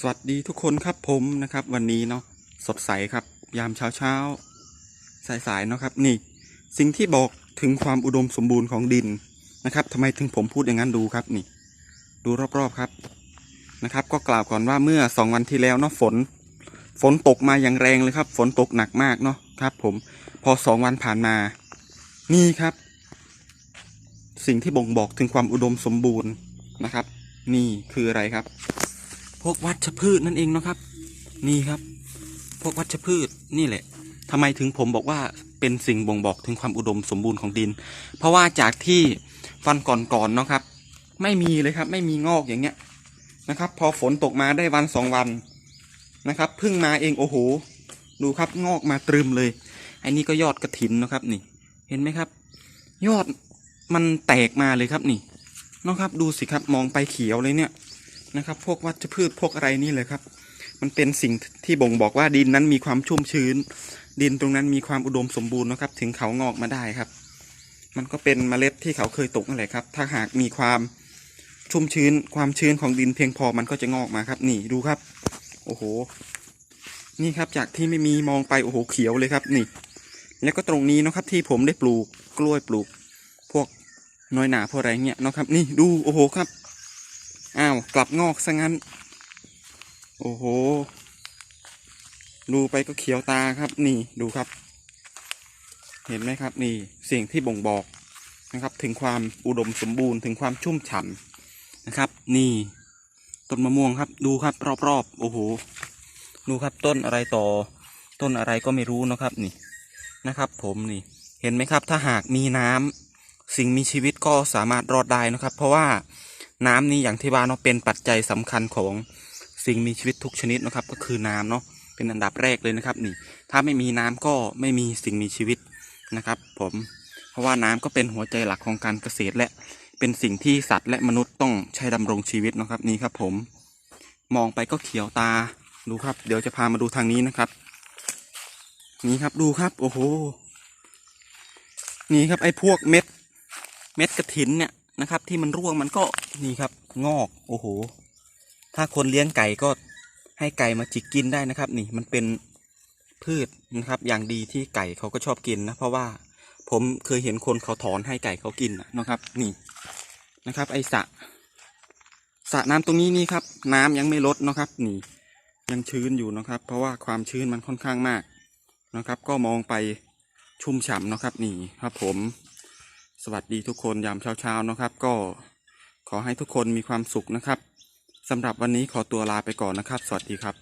สวัสดีทุกคนครับผมนะครับ วันนี้เนาะสดใสครับ ยามเช้าเช้าสายสายๆเนาะครับ นี่ สิ่งที่บอกถึงความอุดมสมบูรณ์ของดินนะครับทำไมถึงผมพูดอย่างนั้นดูครับนี่ ดูรอบๆครับนะครับ ก็กล่าวก่อนว่าเมื่อสองวันที่แล้วเนาะฝน ฝนตกมาอย่างแรงเลยครับ ฝนตกหนักมากเนาะครับ ผมพอสองวันผ่านมา นี่ครับ สิ่งที่บ่งบอกถึงความอุดมสมบูรณ์นะครับ นี่คืออะไรครับ วกวัชพืชนั่นเองนะครับ นี่ครับ พวกวัชพืชนี่แหละทำไมถึงผมบอกว่าเป็นสิ่งบ่งบอกถึงความอุดมสมบูรณ์ของดิน เพราะว่าจากที่ฟันก่อนๆเนะครับ ไม่มีเลยครับ ไม่มีงอกอย่างเงี้ยนะครับ พอฝนตกมาได้วันสองวันนะครับพิ่งมาเองโอ้โห ดูครับงอกมาตรึมเลยไอ้นี่ก็ยอดกระถินนะครับนี่ เห็นไหมครับ ยอดมันแตกมาเลยครับนี่นะครับดูสิครับมองไปเขียวเลยเนี่ย นะครับ พวกวัชพืชพวกอะไรนี่เลยครับ มันเป็นสิ่งที่บ่งบอกว่าดินนั้นมีความชุ่มชื้น ดินตรงนั้นมีความอุดมสมบูรณ์นะครับ ถึงเขางอกมาได้ครับ มันก็เป็นเมล็ดที่เขาเคยตกนั่นแหละครับ ถ้าหากมีความชุ่มชื้น ความชื้นของดินเพียงพอมันก็จะงอกมาครับ นี่ดูครับ โอ้โห นี่ครับจากที่ไม่มีมองไปโอ้โหเขียวเลยครับ นี่ แล้วก็ตรงนี้นะครับ ที่ผมได้ปลูกกล้วยปลูก พวกน้อยหนาพวกอะไรเงี้ยนะครับ นี่ดูโอ้โหครับ อ้าว กลับงอกซะงั้น โอ้โห ดูไปก็เขียวตาครับ นี่ดูครับ เห็นไหมครับ นี่สิ่งที่บ่งบอกนะครับ ถึงความอุดมสมบูรณ์ถึงความชุ่มฉ่ำนะครับ นี่ ต้นมะม่วงครับ ดูครับ รอบๆ โอ้โห ดูครับต้นอะไรต่อ ต้นอะไรก็ไม่รู้นะครับ นี่นะครับ ผมนี่ เห็นไหมครับ ถ้าหากมีน้ำสิ่งมีชีวิตก็สามารถรอดได้นะครับ เพราะว่า น้ำนี่อย่างที่ว่าเนาะเป็นปัจจัยสำคัญของสิ่งมีชีวิตทุกชนิดนะครับ ก็คือน้ำเนาะเป็นอันดับแรกเลยนะครับนี่ ถ้าไม่มีน้ำก็ไม่มีสิ่งมีชีวิตนะครับ ผมเพราะว่าน้ำก็เป็นหัวใจหลักของการเกษตรและเป็นสิ่งที่สัตว์และมนุษย์ต้องใช้ดำรงชีวิตนะครับนี่ครับ ผมมองไปก็เขียวตาดูครับ เดี๋ยวจะพามาดูทางนี้นะครับ นี่ครับดูครับ โอ้โห นี่ครับไอ้พวกเม็ด เม็ดกระถินเนี่ย นะครับ ที่มันร่วงมันก็นี่ครับ งอกโอ้โห ถ้าคนเลี้ยงไก่ก็ให้ไก่มาจิกกินได้นะครับ นี่มันเป็นพืชนะครับ อย่างดีที่ไก่เขาก็ชอบกินนะเพราะว่าผมเคยเห็นคนเขาถอนให้ไก่เขากินนะนะครับ นี่นะครับ ไอสระสระน้ำตรงนี้นี่ครับ น้ำยังไม่ลดนะครับ นี่ ยังชื้นอยู่นะครับ เพราะว่าความชื้นมันค่อนข้างมากนะครับ ก็มองไปชุ่มฉ่ำนะครับ นี่ครับผม สวัสดีทุกคนยามเช้าๆนะครับ ก็ขอให้ทุกคนมีความสุขนะครับสำหรับวันนี้ขอตัวลาไปก่อนนะครับ สวัสดีครับ